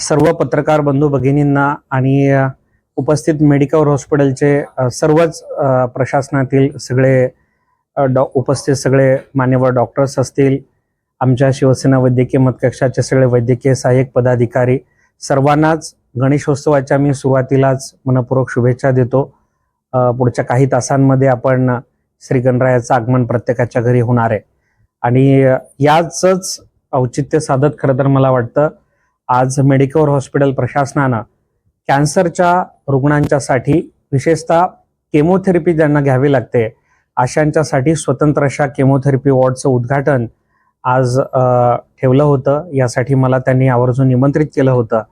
सर्व पत्रकार बंधू भगिनींना आणि उपस्थित मेडिकल हॉस्पिटलचे सर्वच प्रशासनातील सगळे डॉ उपस्थित सगळे मान्यवर डॉक्टर्स असतील आमच्या शिवसेना वैद्यकीय मतकक्षाचे सगळे वैद्यकीय सहाय्यक पदाधिकारी सर्वांनाच गणेशोत्सवाच्या मी सुरुवातीलाच मनपूर्वक शुभेच्छा देतो. पुढच्या काही तासांमध्ये आपण श्री गणरायाचं आगमन प्रत्येकाच्या घरी होणार आहे. आणि याचंच औचित्य साधत खरं तर मला वाटतं आज मेडिकोर हॉस्पिटल प्रशासनानं कॅन्सरच्या रुग्णांच्यासाठी विशेषतः केमोथेरपी ज्यांना घ्यावी लागते अशांच्यासाठी स्वतंत्र अशा केमोथेरपी वॉर्डचं उद्घाटन आज ठेवलं होतं. यासाठी मला त्यांनी आवर्जून निमंत्रित केलं होतं.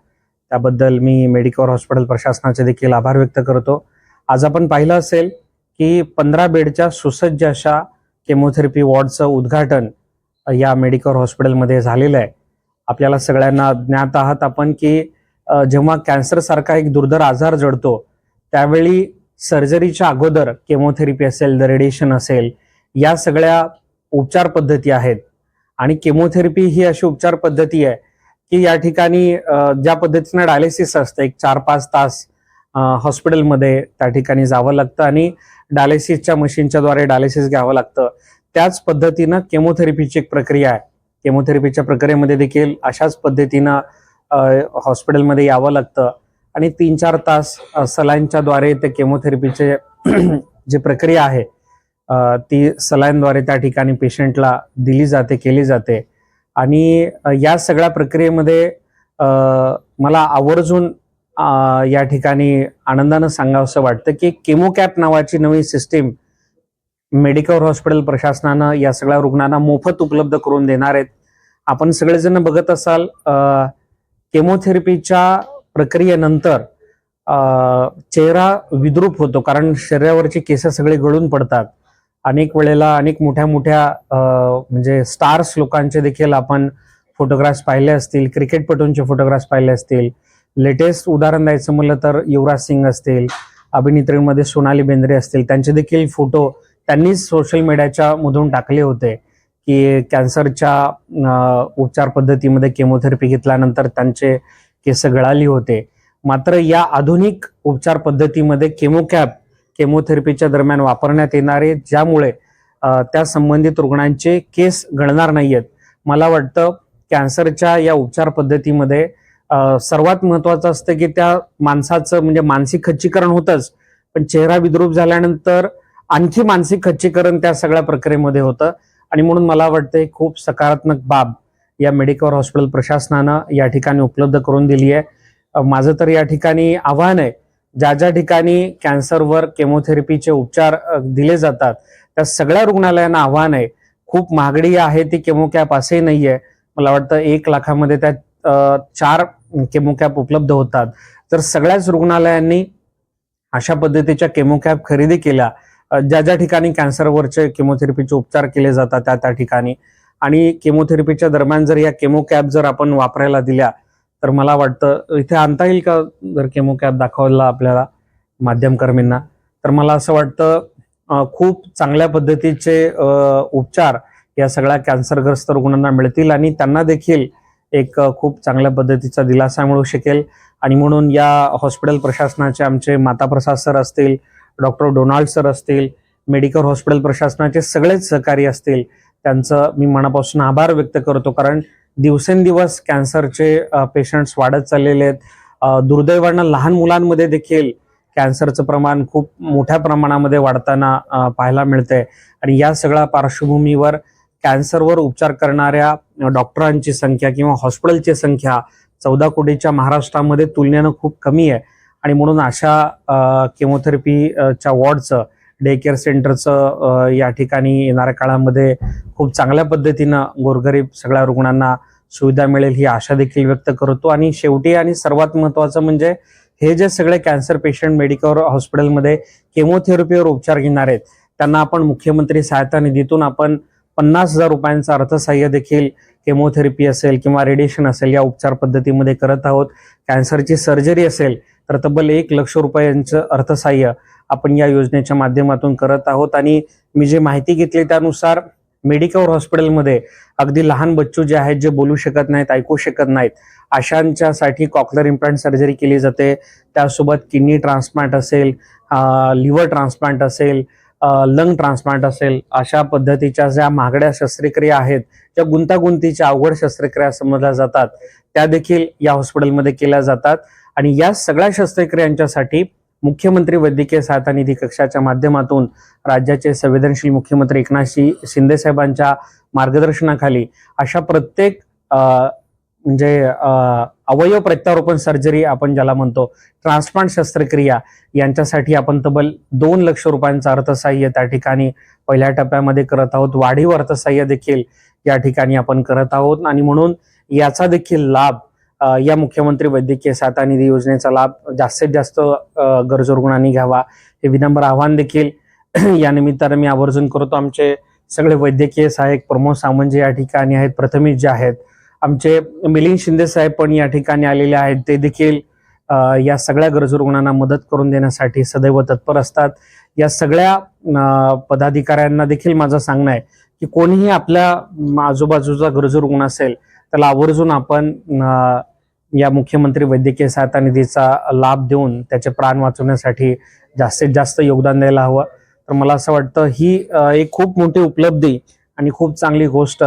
त्याबद्दल मी मेडिकोर हॉस्पिटल प्रशासनाचे देखील आभार व्यक्त करतो. आज आपण पाहिलं असेल की पंधरा बेडच्या सुसज्ज अशा केमोथेरपी वॉर्डचं उद्घाटन या मेडिकोर हॉस्पिटलमध्ये झालेलं आहे. आपल्याला सगळ्यांना ज्ञात आहात आपण की जेव्हा कॅन्सर सारखा एक दुर्धर आजार जडतो त्यावेळी सर्जरीच्या अगोदर केमोथेरपी असेल रेडिएशन असेल या सगळ्या उपचार पद्धती आहेत. आणि केमोथेरपी ही अशी उपचार पद्धती आहे की या ठिकाणी ज्या पद्धतीनं डायलिसिस असतं एक चार पाच तास हॉस्पिटलमध्ये त्या ठिकाणी जावं लागतं आणि डायलिसिसच्या मशीनच्या द्वारे डायलिसिस घ्यावं लागतं. त्याच पद्धतीनं केमोथेरपीची एक प्रक्रिया आहे. केमोथेरपीच्या प्रक्रियेमध्ये देखील अशाच पद्धतीनं हॉस्पिटलमध्ये यावं लागतं. आणि तीन चार तास अ, सलाईनच्या द्वारे ते केमोथेरपीचे जी प्रक्रिया आहे ती सलाईनद्वारे त्या ठिकाणी पेशंटला दिली जाते केली जाते. आणि या सगळ्या प्रक्रियेमध्ये मला आवर्जून या ठिकाणी आनंदानं सांगावंसं वाटतं की केमोकॅप नावाची नवी सिस्टीम मेडिकल हॉस्पिटल प्रशासनानं या सगळ्या रुग्णांना मोफत उपलब्ध करून देणार आहेत. आपण सगळेजण बघत असाल केमोथेरपीच्या प्रक्रियेनंतर चेहरा विद्रूप होतो कारण शरीरावरची केस सगळे गळून पडतात. अनेक वेळेला अनेक मोठ्या मोठ्या म्हणजे स्टार्स लोकांचे देखील आपण फोटोग्राफ्स पाहिले असतील क्रिकेटपटूंचे फोटोग्राफ्स पाहिले असतील. लेटेस्ट उदाहरण द्यायचं म्हणलं तर युवराज सिंग असतील अभिनेत्रीमध्ये सोनाली बेंद्रे असतील त्यांचे देखील फोटो त्यांनीच सोशल मीडियाच्या मधून टाकले होते की कॅन्सरच्या उपचार पद्धतीमध्ये केमोथेरपी घेतल्यानंतर त्यांचे केस गळाली होते. मात्र या आधुनिक उपचार पद्धतीमध्ये केमोकॅप केमोथेरपीच्या दरम्यान वापरण्यात येणारे ज्यामुळे त्या संबंधित रुग्णांचे केस गळणार नाहीयेत. मला वाटतं कॅन्सरच्या या उपचार पद्धतीमध्ये सर्वात महत्वाचं असतं की त्या माणसाचं म्हणजे मानसिक खच्चीकरण होतंच. पण चेहरा विद्रूप झाल्यानंतर आणखी मानसिक खच्चीकरण त्या सगळ्या प्रक्रियेमध्ये होतं. आणि म्हणून मला वाटतं खूप सकारात्मक बाब या मेडिकल हॉस्पिटल प्रशासनानं या ठिकाणी उपलब्ध करून दिली आहे माझं तर या ठिकाणी आव्हान आहे ज्या ज्या ठिकाणी कॅन्सरवर केमोथेरपीचे उपचार दिले जातात त्या सगळ्या रुग्णालयांना आव्हान आहे. खूप महागडी आहे ती केमोकॅप असे नाहीये. मला वाटतं एक लाखामध्ये त्या चार केमोकॅप उपलब्ध होतात. तर सगळ्याच रुग्णालयांनी अशा पद्धतीच्या केमोकॅप खरेदी केल्या. ज्या ज्या ठिकाणी कॅन्सरवरचे केमोथेरपीचे उपचार केले जातात त्या त्या ठिकाणी. आणि केमोथेरपीच्या दरम्यान जर या केमो कॅप जर आपण वापरायला दिल्या तर मला वाटतं इथे आणता येईल का जर केमो कॅप दाखवायला आपल्याला माध्यमकर्मींना? तर मला असं वाटतं खूप चांगल्या पद्धतीचे उपचार या सगळ्या कॅन्सरग्रस्त रुग्णांना मिळतील आणि त्यांना देखील एक खूप चांगल्या पद्धतीचा दिलासा मिळू शकेल. आणि म्हणून या हॉस्पिटल प्रशासनाचे आमचे माता प्रसाद सर असतील डॉक्टर डोनाल्ड सर असतील मेडिकल हॉस्पिटल प्रशासनाचे सगळेच सहकारी असतील त्यांचं मी मनापासून आभार व्यक्त करतो. कारण दिवसेंदिवस कॅन्सरचे पेशंट्स वाढत चाललेले आहेत. दुर्दैवानं लहान मुलांमध्ये देखील कॅन्सरचं प्रमाण खूप मोठ्या प्रमाणामध्ये वाढताना पाहायला मिळतंय. आणि या सगळ्या पार्श्वभूमीवर कॅन्सरवर उपचार करणाऱ्या डॉक्टरांची संख्या किंवा हॉस्पिटलची संख्या चौदा कोटीच्या महाराष्ट्रामध्ये तुलनेनं खूप कमी आहे. आणि म्हणून अशा केमोथेरपीच्या वॉर्डचं डे केअर सेंटरचं या ठिकाणी येणाऱ्या काळामध्ये खूप चांगल्या पद्धतीनं गोरगरीब सगळ्या रुग्णांना सुविधा मिळेल ही आशा देखील व्यक्त करतो. आणि शेवटी आणि सर्वात महत्वाचं म्हणजे हे जे सगळे कॅन्सर पेशंट मेडिकल हॉस्पिटलमध्ये केमोथेरपीवर उपचार घेणार आहेत त्यांना आपण मुख्यमंत्री सहायता निधीतून आपण पन्नास हजार रुपयांचं अर्थसहाय्य देखील केमोथेरपी असेल किंवा रेडिएशन असेल या उपचार पद्धतीमध्ये करत आहोत. कॅन्सरची सर्जरी असेल तर तब्बल एक लक्ष रुपयांचं अर्थसहाय्य आपण या योजनेच्या माध्यमातून करत आहोत. आणि मी जी माहिती घेतली त्यानुसार मेडिकवर हॉस्पिटलमध्ये अगदी लहान बच्चू जे आहेत जे बोलू शकत नाहीत ऐकू शकत नाहीत अशांच्यासाठी कॉकलर इम्प्लांट सर्जरी केली जाते. त्यासोबत किडनी ट्रान्सप्लांट असेल लिव्हर ट्रान्सप्लांट असेल लंग ट्रान्सप्लांट असेल अशा पद्धतीच्या ज्या महागड्या शस्त्रक्रिया आहेत ज्या गुंतागुंतीच्या अवघड शस्त्रक्रिया समजल्या जातात त्या देखील या हॉस्पिटलमध्ये केल्या जातात. आणि या सगळ्या शस्त्रक्रियांच्यासाठी मुख्यमंत्री वैद्यकीय सहायता निधी कक्षाच्या माध्यमातून राज्याचे संवेदनशील मुख्यमंत्री एकनाथजी शिंदे साहेबांच्या मार्गदर्शनाखाली अशा प्रत्येक म्हणजे अवयव प्रत्यारोपण सर्जरी आपण ज्याला म्हणतो ट्रान्सप्लांट शस्त्रक्रिया यांच्यासाठी आपण तब्बल दोन लक्ष रुपयांचं अर्थसहाय्य त्या ठिकाणी पहिल्या टप्प्यामध्ये करत आहोत. वाढीव अर्थसहाय्य देखील या ठिकाणी आपण करत आहोत आणि म्हणून याचा देखील लाभ या मुख्यमंत्री वैद्यकीय सहायता निधी योजनेचा लाभ जास्तीत जास्त गरजू रुग्णांनी घ्यावा हे विनम्र आव्हान देखील या निमित्तानं मी आवर्जून करतो. आमचे सगळे वैद्यकीय सहाय्यक प्रमोद सावंत जे या ठिकाणी आहेत प्रथमेश जे आहेत आमचे मिलिंद शिंदे साहेब पण या ठिकाणी आलेले आहेत. ते देखील या सगळ्या गरजू रुग्णांना मदत करून देण्यासाठी सदैव तत्पर असतात. या सगळ्या पदाधिकाऱ्यांना देखील माझं सांगणं आहे की कोणीही आपल्या आजूबाजूचा गरजू रुग्ण असेल त्याला आवर्जून आपण या मुख्यमंत्री वैद्यकीय सहायता निधीचा लाभ देऊन त्याचे प्राण वाचवण्यासाठी जास्तीत जास्त योगदान द्यायला हवं. तर मला असं वाटतं ही एक खूप मोठी उपलब्धी आणि खूप चांगली गोष्ट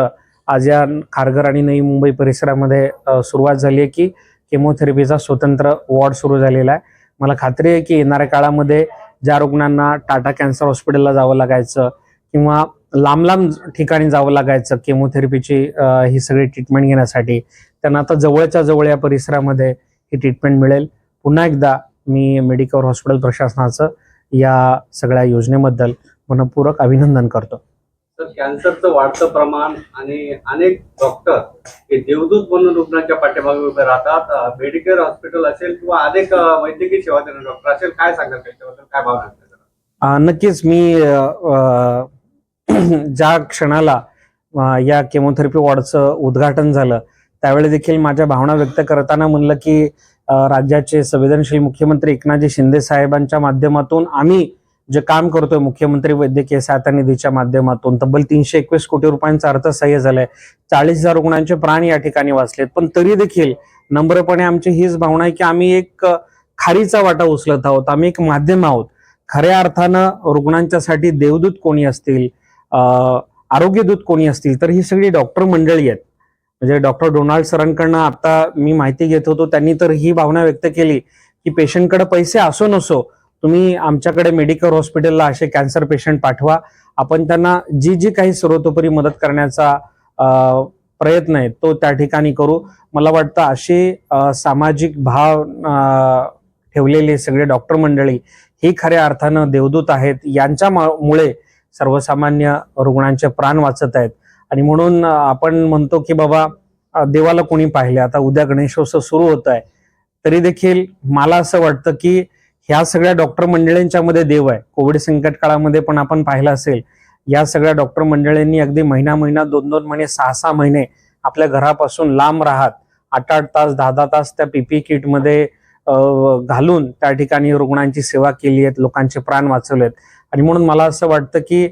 आज या खारघर आणि नवी मुंबई परिसरामध्ये सुरुवात झाली आहे की केमोथेरपीचा स्वतंत्र वॉर्ड सुरू झालेला आहे. मला खात्री आहे की येणाऱ्या काळामध्ये ज्या रुग्णांना टाटा कॅन्सर हॉस्पिटलला जावं लागायचं किंवा लांब लांब ठिकाणी जावं लागायचं. केमोथेरपीची ही सगळी ट्रीटमेंट घेण्यासाठी. त्यांना आता जवळच्या जवळ या परिसरामध्ये ही ट्रीटमेंट मिळेल. पुन्हा एकदा मी मेडिकल हॉस्पिटल प्रशासनाचं या सगळ्या योजनेबद्दल मनपूर्वक अभिनंदन करतो. तर कॅन्सरचं वाढतं प्रमाण आणि अनेक डॉक्टर हे देवदूत म्हणून रुग्णांच्या पाठीमागे उभे राहतात. मेडिकेअर हॉस्पिटल असेल किंवा अनेक वैद्यकीय सेवा देणारे डॉक्टर असेल काय सांगाल त्याच्याबद्दल? काय भावना? अ, नक्कीच मी ज्या क्षणाला या केमोथेरपी वॉर्डचं उद्घाटन झालं त्यावेळी देखील माझ्या भावना व्यक्त करताना म्हणलं की राज्याचे संवेदनशील मुख्यमंत्री एकनाथजी शिंदे साहेबांच्या माध्यमातून आम्ही जे काम करतोय मुख्यमंत्री वैद्यकीय सहायता निधीच्या माध्यमातून तब्बल तीनशे एकवीस कोटी रुपयांचं अर्थसहाय्य झालंय. चाळीस हजार रुग्णांचे प्राण या ठिकाणी वाचलेत. पण तरी देखील नम्रपणे आमची हीच भावना आहे की आम्ही एक खारीचा वाटा उचलत आहोत. आम्ही एक माध्यम आहोत. खऱ्या अर्थानं रुग्णांच्यासाठी देवदूत कोणी असतील आरोग्य आरोग्यदूत कोणी असतील तर ही सगळी डॉक्टर मंडळी आहेत. म्हणजे डॉक्टर डोनाल्ड सरांकडनं आता मी माहिती घेत होतो त्यांनी तर ही भावना व्यक्त केली की पेशंटकडे पैसे असो नसो तुम्ही आमच्याकडे मेडिकल हॉस्पिटलला असे कॅन्सर पेशंट पाठवा. आपण त्यांना जी जी काही सर्वतोपरी मदत करण्याचा प्रयत्न आहे तो त्या ठिकाणी करू. मला वाटतं असे सामाजिक भाव ठेवलेले सगळे डॉक्टर मंडळी ही खऱ्या अर्थानं देवदूत आहेत. यांच्या मुळे सर्वसामान्य रुग्णांचे प्राण वाचत आहेत. आणि म्हणून आपण म्हणतो की बाबा देवाला कोणी पाहिले? आता उद्या गणेशोत्सव सुरू होत आहे तरी देखील मला असं वाटतं की ह्या सगळ्या डॉक्टर मंडळींच्या मध्ये देव आहे. कोविड संकट काळामध्ये पण आपण पाहिलं असेल या सगळ्या डॉक्टर मंडळींनी अगदी महिना महिना दोन दोन महिने सहा सहा महिने आपल्या घरापासून लांब राहत आठ आठ तास दहा दहा तास त्या पीपी किटमध्ये घालून त्या ठिकाणी रुग्णांची सेवा केली आहेत लोकांचे प्राण वाचवलेत. आणि म्हणून मला असं वाटतं की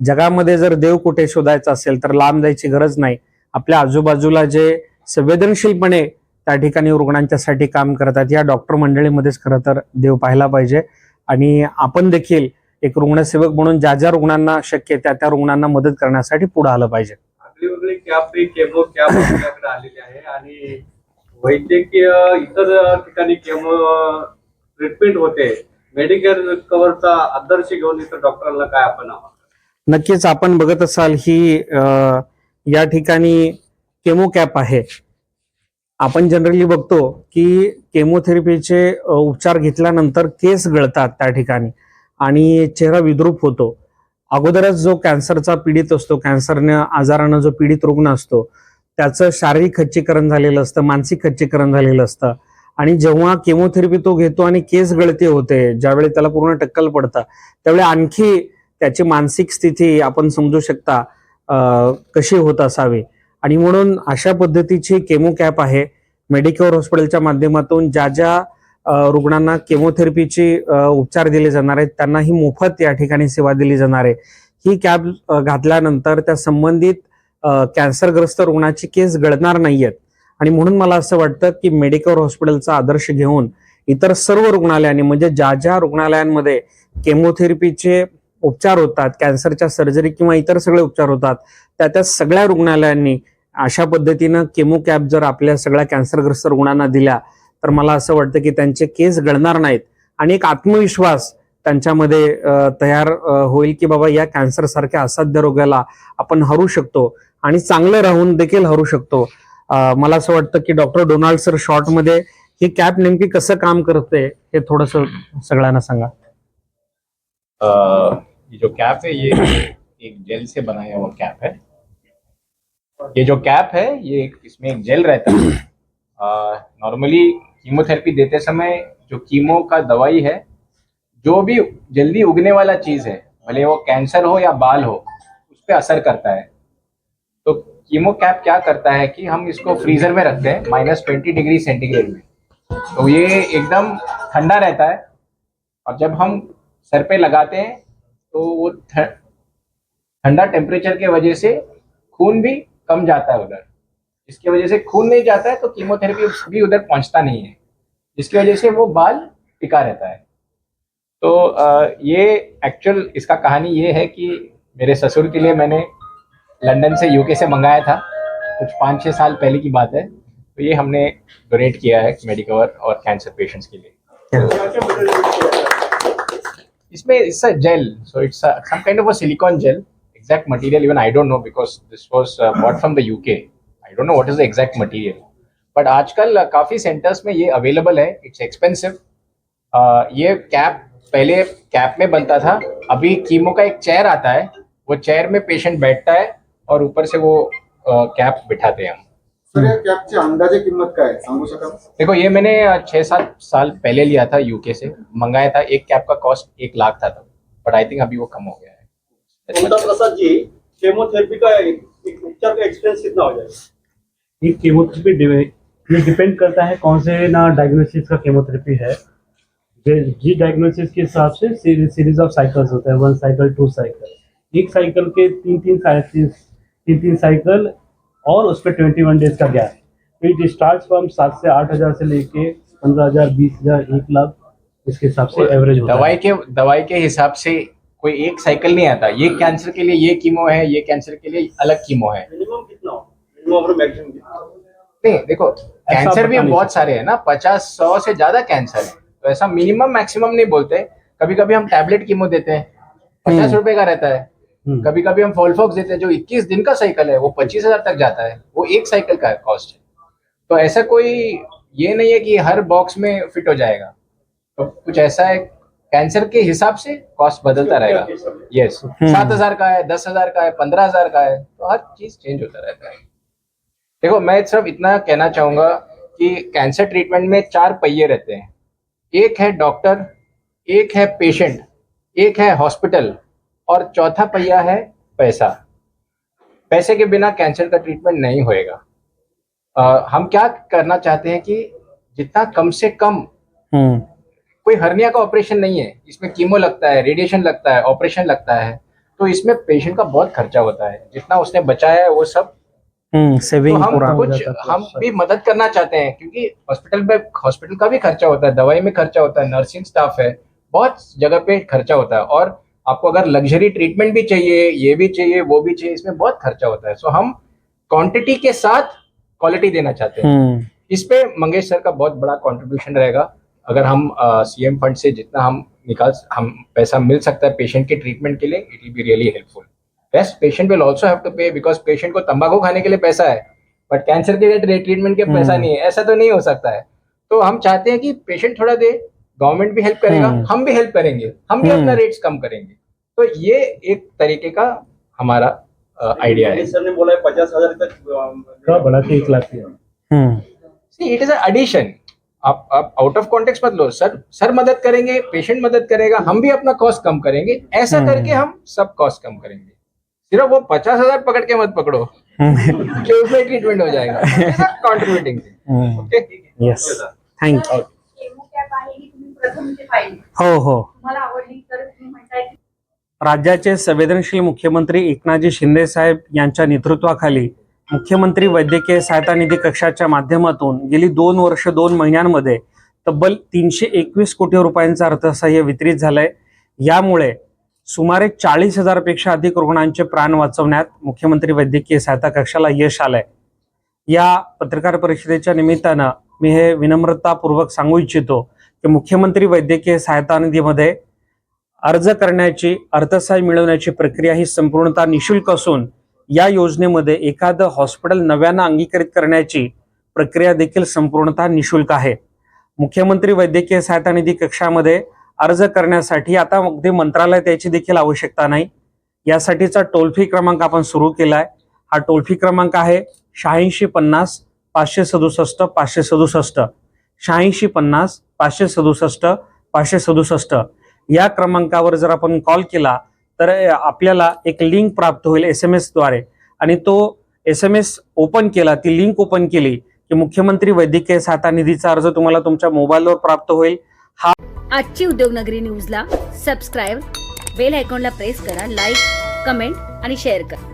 जगामध्ये जर देव कुठे शोधायचा असेल तर लांब जायची गरज नाही. आपल्या आजूबाजूला जे संवेदनशीलपणे त्या ठिकाणी रुग्णांच्यासाठी काम करतात या डॉक्टर मंडळीमध्येच खरं तर देव पाहायला पाहिजे. आणि आपण देखील एक रुग्णसेवक म्हणून ज्या ज्या रुग्णांना शक्य त्या त्या रुग्णांना मदत करण्यासाठी पुढे आलं पाहिजे. आलेली आहे. आणि वैद्यकीय इतर ठिकाणी केमो ट्रीटमेंट होते. मेडिकेअर कव्हरचा आदर्श घेऊन इथं डॉक्टरांना काय आपण नक्कीच आपण बघत असाल ही या ठिकाणी केमो कॅप आहे. आपण जनरली बघतो की केमोथेरपीचे उपचार घेतल्यानंतर केस गळतात त्या ठिकाणी आणि चेहरा विद्रूप होतो. अगोदरच जो कॅन्सरचा पीडित असतो कॅन्सरनं आजारानं जो पीडित रुग्ण असतो त्याचं शारीरिक खच्चीकरण झालेलं असतं मानसिक खच्चीकरण झालेलं असतं. आणि जेव्हा केमोथेरपी तो घेतो आणि केस गळती होते ज्यावेळी त्याला पूर्ण टक्कल पडतं त्यावेळी आणखी त्याची मानसिक स्थिती आपण समजू शकता कशी होत असावी. आणि म्हणून अशा पद्धतीची केमो कॅप आहे. मेडिकेअर हॉस्पिटलच्या माध्यमातून ज्या ज्या रुग्णांना केमोथेरपीची उपचार दिले जाणार आहेत त्यांना ही मोफत या ठिकाणी सेवा दिली जाणार आहे. ही कॅप घातल्यानंतर त्या संबंधित कॅन्सरग्रस्त रुग्णाची केस गळणार नाहीयेत. आणि म्हणून मला असं वाटतं की मेडिकल हॉस्पिटलचा आदर्श घेऊन इतर सर्व रुग्णालयांनी म्हणजे ज्या ज्या रुग्णालयांमध्ये केमोथेरपीचे उपचार होतात कॅन्सरच्या सर्जरी किंवा इतर सगळे उपचार होतात त्या त्या सगळ्या रुग्णालयांनी अशा पद्धतीनं केमो कॅब जर आपल्या सगळ्या कॅन्सरग्रस्त रुग्णांना दिल्या तर मला असं वाटतं की त्यांचे केस गळणार नाहीत. आणि एक आत्मविश्वास त्यांच्यामध्ये तयार होईल की बाबा या कॅन्सर सारख्या असाध्य रोगाला आपण हरू शकतो आणि चांगलं राहून देखील हरू शकतो. मला असं वाटतं की डॉक्टर डोनाल्ड सर शॉर्टमध्ये ही कॅप नेमकी कसं काम करते हे थोडस सगळ्यांना सांगा. ये जो कैप है, ये एक जेल से बनाया हुआ कैप है. ये जो कैप है, ये इसमें एक जेल रहता है। नॉर्मली कीमोथेरेपी देते समय जो कीमो का दवाई है, जो भी जल्दी उगने वाला चीज़ है, भले वो कैंसर हो या बाल हो, उस पर असर करता है। तो कीमो कैप क्या करता है कि हम इसको फ्रीजर में रखते हैं माइनस ट्वेंटी डिग्री सेंटीग्रेड में। तो ये एकदम ठंडा रहता है। और जब हम सर पे लगाते हैं तो वो ठंडा टेम्परेचर के वजह से खून भी कम जाता है उधर। जिसकी वजह से खून नहीं जाता है तो कीमोथेरेपी भी उधर पहुँचता नहीं है। जिसकी वजह से वो बाल टिका रहता है। तो ये एक्चुअल इसका कहानी ये है कि मेरे ससुर के लिए मैंने लंदन से यूके से मंगाया था। कुछ पाँच छः साल पहले की बात है। तो ये हमने डोनेट किया है मेडिकवर और कैंसर पेशेंट्स के लिए। इसमें it's a gel so it's a some kind of a silicone gel exact material even I don't know because this was bought from the UK I don't know what is the exact material but आजकल काफ़ी centres में ये available है। It's expensive uh, ये cap पहले cap में बनता था। अभी कीमो का एक चेयर आता है। वो चेयर में पेशेंट बैठता है। और ऊपर से वो कैप बिठाते हैं हम। सर या कॅबची अंदाजे किंमत काय आहे? सांगू शकाल? देखो ये मैंने छह सात साल पहले लिया था यूके से। मंगाया था एक कैप का कॉस्ट एक लाख था तब। बट आई थिंक अभी वो कम हो गया है। ममता प्रसाद जी केमोथेरेपी का एक, एक उपचार का एक्सपेंस कितना हो जाएगा? ये केमोथेरेपी डिवे- ये डिपेंड करता है कौन से ना डायग्नोसिस का केमोथेरेपी है। जे- जी डायग्नोसिस के हिसाब से सीरीज़ ऑफ़ साइकिल्स होते हैं। वन साइकिल टू साइकिल एक साइकिल के तीन तीन साइकिल तीन तीन साइकिल और उस पर ट्वेंटी वन डेज़ का गैप तो इट स्टार्ट फ्रॉम सात से आठ हज़ार से लेके पंद्रह हज़ार बीस हज़ार एक लाख इसके हिसाब से एवरेज होता दवाई है के दवाई के हिसाब से कोई एक साइकिल नहीं आता। ये कैंसर के लिए ये कीमो है ये कैंसर के लिए अलग कीमो है। कितना हो? मिनिमम और मैक्सिमम कितना नहीं देखो कैंसर भी बहुत सारे हैं ना पचास सौ से ज़्यादा कैंसर है। तो ऐसा मिनिमम मैक्सिमम नहीं बोलते। कभी कभी हम टैबलेट कीमो देते हैं। पचास हम्म। रुपए का रहता है। कभी कभी हम फॉलफॉक्स देते हैं जो 21 दिन का साइकिल है वो पच्चीस हज़ार तक जाता है वो एक साइकिल का कॉस्ट है। तो ऐसा कोई ये नहीं है कि हर बॉक्स में फिट हो जाएगा। तो कुछ ऐसा है कैंसर के हिसाब से कॉस्ट बदलता रहेगा। यस सात हज़ार का है दस हज़ार का है पंद्रह हज़ार का है तो हर चीज़ चेंज होता रहता है। देखो मैं सिर्फ़ इतना कहना चाहूँगा कि कैंसर ट्रीटमेंट में चार पहिए रहते हैं। एक है डॉक्टर एक है पेशेंट एक है हॉस्पिटल और चौथा पहिया है पैसा। पैसे के बिना कैंसर का ट्रीटमेंट नहीं होएगा। हम क्या करना चाहते हैं कि जितना कम से कम हम्म। कोई हर्निया का ऑपरेशन नहीं है इसमें कीमो लगता है रेडिएशन लगता है ऑपरेशन लगता है तो इसमें पेशेंट का बहुत खर्चा होता है। जितना उसने बचाया है वो सब। हम्म तो हम कुछ हम भी मदद करना चाहते हैं क्योंकि हॉस्पिटल में हॉस्पिटल का भी खर्चा होता है दवाई में खर्चा होता है नर्सिंग स्टाफ है बहुत जगह पे खर्चा होता है। और आपको अगर लग्जरी ट्रीटमेंट भी चाहिए ये भी चाहिए वो भी चाहिए इसमें बहुत खर्चा होता है। सो हम क्वांटिटी के साथ क्वालिटी देना चाहते हैं। हम्म। इस पे मंगेश सर का बहुत बड़ा कंट्रीब्यूशन रहेगा। अगर हम सीएम फंड से जितना हम निकाल हम पैसा मिल सकता है पेशेंट के ट्रीटमेंट के लिए it will be really helpful best patient will also have to pay because patient को तंबाकू खाने के लिए पैसा है। बट कैंसर के लिए ट्रीटमेंट के पैसा हम्म। नहीं है। ऐसा तो नहीं हो सकता है। तो हम चाहते हैं कि पेशेंट थोड़ा दे। गवर्नमेंट भी हेल्प करेगा हम्म। हम भी हेल्प करेंगे हम भी हम्म। अपना रेट्स कम करेंगे। तो ये एक तरीके का हमारा आइडिया है। सर ने बोला है पचास हज़ार तक का बढ़ा के एक लाख हम्म। सी इट इज़ एडिशन आप आप आउट ऑफ़ कॉन्टेक्स्ट मत लो सर सर मदद करेंगे पेशेंट मदद करेगा हम भी अपना कॉस्ट कम करेंगे ऐसा हम्म। करके हम सब कॉस्ट कम करेंगे। सिर्फ़ वो पचास हज़ार पकड़ के मत पकड़ो। हम्म। कि उसमें ट्रीटमेंट हो जाएगा। कॉन्ट्रीब्युटिंग हम्म। ओके येस कॅप आहे ही हो. राज्याचे संवेदनशील मुख्यमंत्री एकनाथजी शिंदे साहेब यांच्या नेतृत्वाखाली मुख्यमंत्री वैद्यकीय सहायता निधी कक्षाच्या माध्यमातून गेली दोन वर्ष दोन महिन्यांमध्ये तब्बल तीनशे एकवीस कोटी रुपयांचं अर्थसहाय्य वितरित झालंय. यामुळे सुमारे चाळीस हजारपेक्षा अधिक रुग्णांचे प्राण वाचवण्यात मुख्यमंत्री वैद्यकीय सहायता कक्षाला यश आलंय. या पत्रकार परिषदेच्या निमित्तानं मी हे विनम्रतापूर्वक सांगू इच्छितो की मुख्यमंत्री वैद्यकीय सहायता निधीमध्ये अर्ज करण्याची अर्थसहाय्य मिळवण्याची प्रक्रिया ही संपूर्णतः निशुल्क असून या योजनेमध्ये एखादं हॉस्पिटल नव्यानं अंगीकृत करण्याची प्रक्रिया देखील संपूर्णतः निशुल्क आहे. मुख्यमंत्री वैद्यकीय सहायता निधी कक्षामध्ये अर्ज करण्यासाठी आता अगदी मंत्रालय त्याची देखील आवश्यकता नाही. यासाठीचा टोल फ्री क्रमांक आपण सुरू केला आहे हा टोल फ्री क्रमांक आहे शहाऐंशी पन्नास पाचशे सदुसष्ट पाचशे सदुसष्ट. शहाऐंशी पन्नास पाचशे सदुसष्ट पाचशे सदुसष्ट. या क्रमांकावर जर आपण कॉल केला तर आपल्याला एक लिंक प्राप्त होईल एस एम एसद्वारे आणि तो एस एम एस ओपन केला ती लिंक ओपन केली की मुख्यमंत्री वैद्यकीय सहायता निधीचा अर्ज तुम्हाला तुमच्या मोबाईलवर प्राप्त होईल. हा आजची उद्योगनगरी न्यूजला सबस्क्राईब बेल आयकॉनला प्रेस करा लाईक कमेंट आणि शेअर करा.